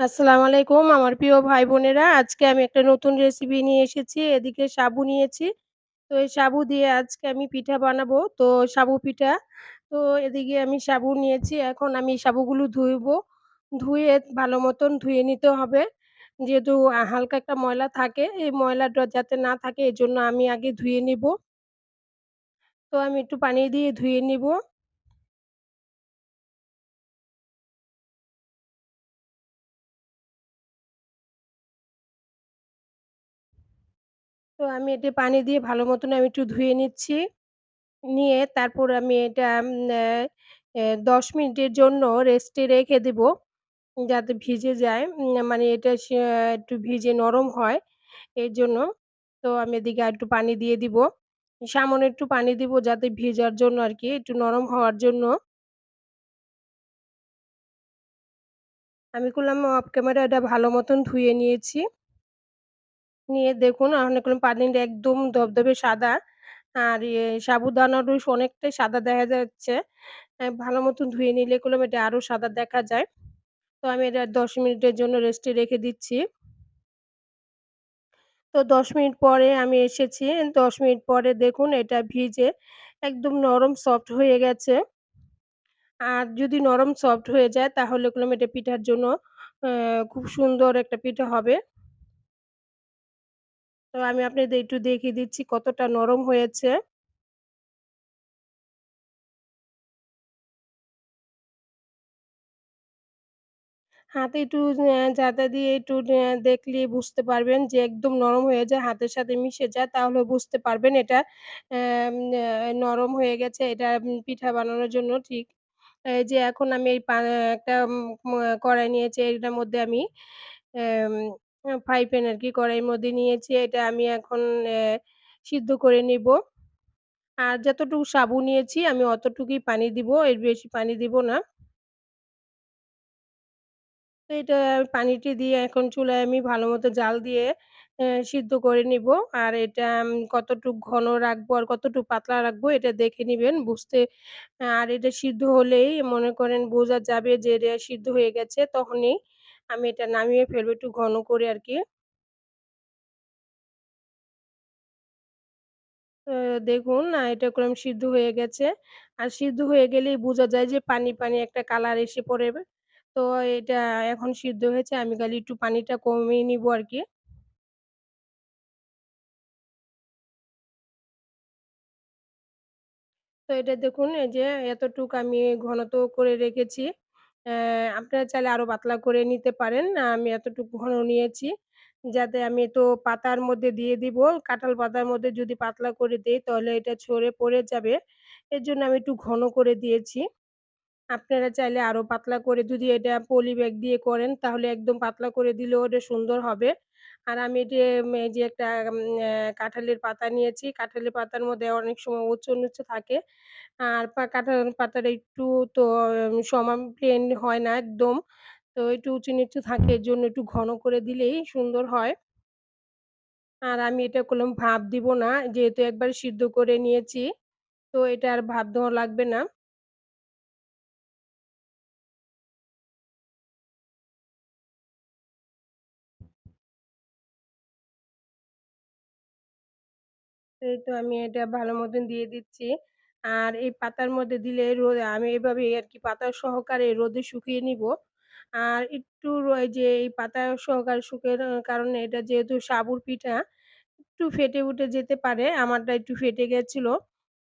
আসসালামু আলাইকুম আমার প্রিয় ভাই-বোনেরা। আজকে আমি একটা নতুন রেসিপি নিয়ে এসেছি। এদিকে সাবু নিয়েছি। তো এই সাবু দিয়ে আজকে আমি পিঠা বানাবো। তো সাবু পিঠা। তো এদিকে আমি সাবু নিয়েছি। এখন আমি সাবুগুলো ধুইবো। ধুয়ে ভালো মতন ধুয়ে নিতে হবে। যেহেতু হালকা একটা ময়লা থাকে, এই ময়লাটা যাতে না থাকে এজন্য আমি আগে ধুয়ে নিবো। তো আমি একটু পানি দিয়ে ধুয়ে নিবো। তো আমি এটি পানি দিয়ে ভালো মতন আমি একটু ধুয়ে নিচ্ছি। নিয়ে তারপর আমি এটা ১০ মিনিটের জন্য রেস্টে রেখে দিবো। যাতে ভিজে যায়। মানে এটা সে একটু ভিজে নরম হয় এরজন্য। তো আমি এদিকে আরেকটু পানি দিয়ে দিবো। সামান্য একটু পানি দিবো যাতে ভিজার জন্য আরকি, একটু নরম হওয়ার জন্য। আমি করলাম অফ ক্যামেরা এটা ভালো মতন ধুয়ে নিয়েছি। নিয়ে দেখুন দেখুন পানিটা একদম ধবধবে সাদা। আর ইয়ে সাবুদানারও স অনেকটাই সাদা দেখা যাচ্ছে। ভালো মতন ধুয়ে নিলে করলাম এটা আরও সাদা দেখা যায়। তো আমি এটা ১০ মিনিটের জন্য রেস্টে রেখে দিচ্ছি। তো ১০ মিনিট পরে আমি এসেছি। ১০ মিনিট পরে দেখুন এটা ভিজে একদম নরম সফট হয়ে গেছে। আর যদি নরম সফট হয়ে যায় তাহলে করলাম এটা পিঠার জন্য অ্যা খুব সুন্দর একটা পিঠা হবে। তো আমি আপনাদের একটু দেখিয়ে দিচ্ছি কতটা নরম হয়েছে। হাতে একটু অ্যা জাতা দিয়ে একটু দেখলে বুঝতে পারবেন যে একদম নরম হয়ে যায়, হাতের সাথে মিশে যায় তাহলে বুঝতে পারবেন এটা নরম হয়ে গেছে। এটা পিঠা বানানোর জন্য ঠিক। যে এখন আমি এই একটা কড়াই নিয়েছি এটার মধ্যে আমি ফ্রাই প্যান আরকি, কড়াইয়ের মধ্যে নিয়েছি। এটা আমি এখন সিদ্ধ করে নিবো। আর যতটুকু সাবু নিয়েছি, আমি অতটুকুই পানি দিব। এর বেশি পানি দিব না। তো এটা পানিটি দিয়ে এখন চুলায় আমি ভালোমতো জাল দিয়ে সিদ্ধ করে নিবো। আর এটা কতটুক ঘন রাখব আর কতটুক পাতলা রাখব, এটা দেখে নিবেন। বুঝতে, আর এটা সিদ্ধ হলেই মনে করেন বোঝা যাবে যে এটা সিদ্ধ হয়ে গেছে। তখনই আমি এটা নামিয়ে ফেলব একটু ঘন করে আর কি দেখুন এটা করলাম সিদ্ধ হয়ে গেছে। আর সিদ্ধ হয়ে গেলেই বোঝা যায় যে পানি, পানি একটা কালার এসে পড়বে। তো এটা এখন সিদ্ধ হয়েছে আমি খালি একটু পানিটা কমিয়ে নিব আর কি তো এটা দেখুন এই যে এতটুক আমি ঘনত্ব করে রেখেছি। আপনারা চাইলে আরও পাতলা করে নিতে পারেন। আমি এতটুকু ঘন নিয়েছি। যাতে আমি তো পাতার মধ্যে দিয়ে দিব। কাঁঠাল পাতার মধ্যে যদি পাতলা করে দেই, তাহলে এটা ছড়ে পড়ে যাবে। এর জন্য আমি একটু ঘন করে দিয়েছি। আপনারা চাইলে আরও পাতলা করে যদি এটা পলি ব্যাগ দিয়ে করেন, তাহলে একদম পাতলা করে দিলেও এটা সুন্দর হবে। আর আমি এটি যে একটা কাঁঠালের পাতা নিয়েছি। কাঁঠালের পাতার মধ্যে অনেক সময় উঁচু-নিচু থাকে। আর কাঁঠাল পাতাটা একটু তো সমান প্লেন হয় না একদম। তো একটু উঁচু-নিচু থাকে, এর জন্য একটু ঘন করে দিলেই সুন্দর হয়। আর আমি এটা করলাম ভাপ দিব না। যেহেতু একবার সিদ্ধ করে নিয়েছি। তো এটা আর ভাপ দেওয়া লাগবে না। এই তো আমি এটা ভালো মতন দিয়ে দিচ্ছি। আর এই পাতার মধ্যে দিলে রোদ আমি এভাবে আর কি পাতা সহকারে রোদে শুকিয়ে নিবো। আর একটু যে এই পাতা সহকারে শুকানোর কারণে এটা যেহেতু সাবুর পিঠা, একটু ফেটে উঠে যেতে পারে। আমারটা একটু ফেটে গেছিল।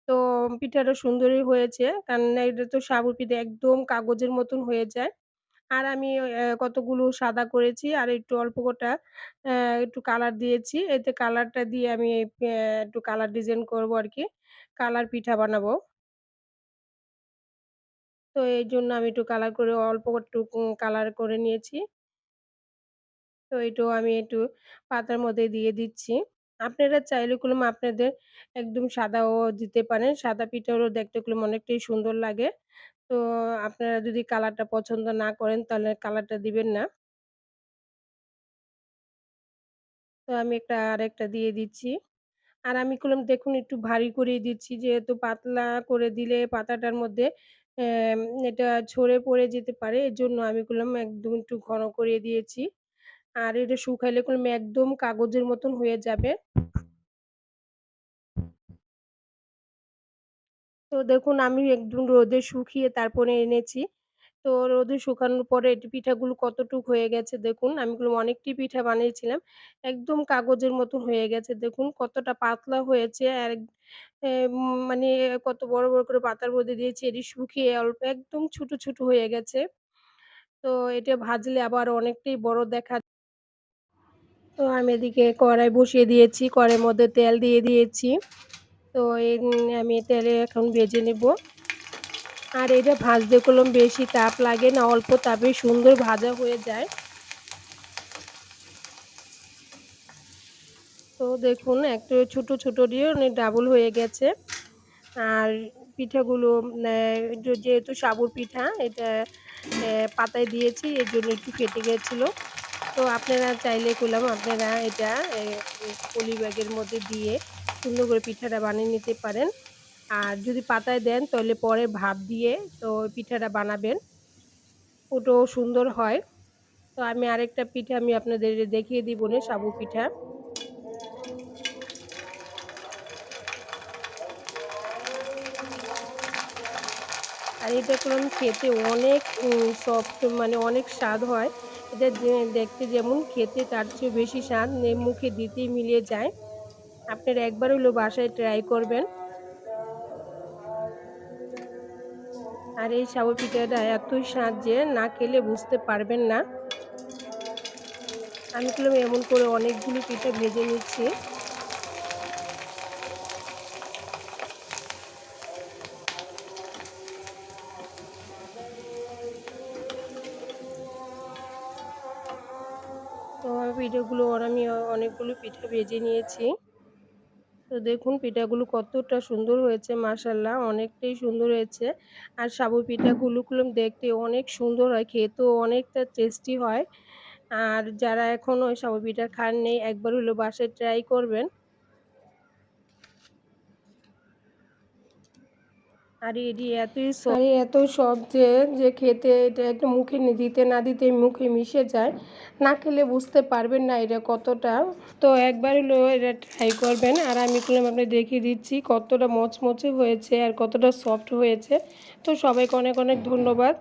তো পিঠাটা সুন্দরই হয়েছে। কারণ এটা তো সাবুর পিঠা একদম কাগজের মতন হয়ে যায়। আর আমি কতগুলো সাদা করেছি আর একটু অল্প কটা একটু কালার দিয়েছি। এতে কালারটা দিয়ে আমি একটু কালার ডিজাইন করব আরকি। কালার পিঠা বানাবো। তো এই জন্য আমি একটু কালার করে, অল্প একটু কালার করে নিয়েছি। তো এটাও আমি একটু পাতার মধ্যে দিয়ে দিচ্ছি। আপনারা চাইলে কুলুম আপনাদের একদম সাদাও দিতে পারেন। সাদা পিঠাও দেখতে কুলুম অনেকটাই সুন্দর লাগে। তো আপনারা যদি কালারটা পছন্দ না করেন, তাহলে কালারটা দিবেন না। তো আমি একটা আরেকটা দিয়ে দিচ্ছি। আর আমি করলাম দেখুন, একটু ভারী করেই দিচ্ছি যেহেতু পাতলা করে দিলে পাতাটার মধ্যে এটা ছড়ে পড়ে যেতে পারে। এজন্য আমি করলাম একদম একটু ঘন করে দিয়েছি। আর এটা শুকাইলে করলাম একদম কাগজের মতন হয়ে যাবে। তো দেখুন আমি একদম রোদে শুকিয়ে তারপরে এনেছি। তো রোদে শুকানোর পরে এটি পিঠাগুলো কতটুক হয়ে গেছে দেখুন। আমি অনেকটি পিঠা বানিয়েছিলাম। একদম কাগজের মতন হয়ে গেছে দেখুন কতটা পাতলা হয়েছে আর মানে কত বড়, বড় করে পাতার মধ্যে দিয়েছি এটি শুকিয়ে অল্প একদম ছোট, ছোট হয়ে গেছে। তো এটা ভাজলে আবার অনেকটাই বড় দেখা তো আমি এদিকে কড়াই বসিয়ে দিয়েছি। কড়াইয়ের মধ্যে তেল দিয়ে দিয়েছি। তো এই আমি তেলে এখন ভেজে নেব। আর এটা ভাজতে করলাম বেশি তাপ লাগে না, অল্প তাপে সুন্দর ভাজা হয়ে যায়। তো দেখুন একটু ছোট, ছোট দিয়ে অনেক ডাবল হয়ে গেছে। আর পিঠাগুলো যেহেতু সাবুর পিঠা এটা পাতায় দিয়েছি এর জন্য একটু ফেটে গেছিল। তো আপনারা চাইলে করলাম আপনারা এটা পলি ব্যাগের মধ্যে দিয়ে সুন্দর করে পিঠাটা বানিয়ে নিতে পারেন। আর যদি পাতায় দেন, তাহলে পরে ভাপ দিয়ে তো পিঠাটা বানাবেন। ওটাও সুন্দর হয়। তো আমি আরেকটা পিঠা আমি আপনাদের দেখিয়ে দিব নে সাবু পিঠা। আর এটা করলাম খেতে অনেক সফট মানে অনেক স্বাদ হয়। এটা দেখতে যেমন খেতে, তার চেয়েও বেশি স্বাদ মুখে দিতেই মিলিয়ে যায়। আপনারা একবার হলেও বাসায় ট্রাই করবেন। আর এই সাবু পিঠাটা এতই স্বাদ যে না খেলে বুঝতে পারবেন না। আমি করলাম এমন করে অনেকগুলো পিঠা ভেজে নিচ্ছি। তো পিঠাগুলো আর আমি অনেকগুলো পিঠা ভেজে নিয়েছি। তো দেখুন পিঠাগুলো কতটা সুন্দর হয়েছে মাসাল্লাহ অনেকটাই সুন্দর হয়েছে। আর সাবু পিঠাগুলো দেখতে অনেক সুন্দর হয়, খেতেও অনেকটা টেস্টি হয়। আর যারা এখনও সাবু পিঠা খান নেই একবার হলো বাসায় ট্রাই করবেন। আর এটি এতই আর এত সব যে, যে খেতে এটা একটা মুখে দিতে না দিতে মুখে মিশে যায়। না খেলে বুঝতে পারবেন না এটা কতটা। তো একবার হলো এটা ট্রাই করবেন। আর আমি করলাম আপনি দেখিয়ে দিচ্ছি কতটা মচমচে হয়েছে আর কতটা সফট হয়েছে। তো সবাইকে অনেক, অনেক ধন্যবাদ।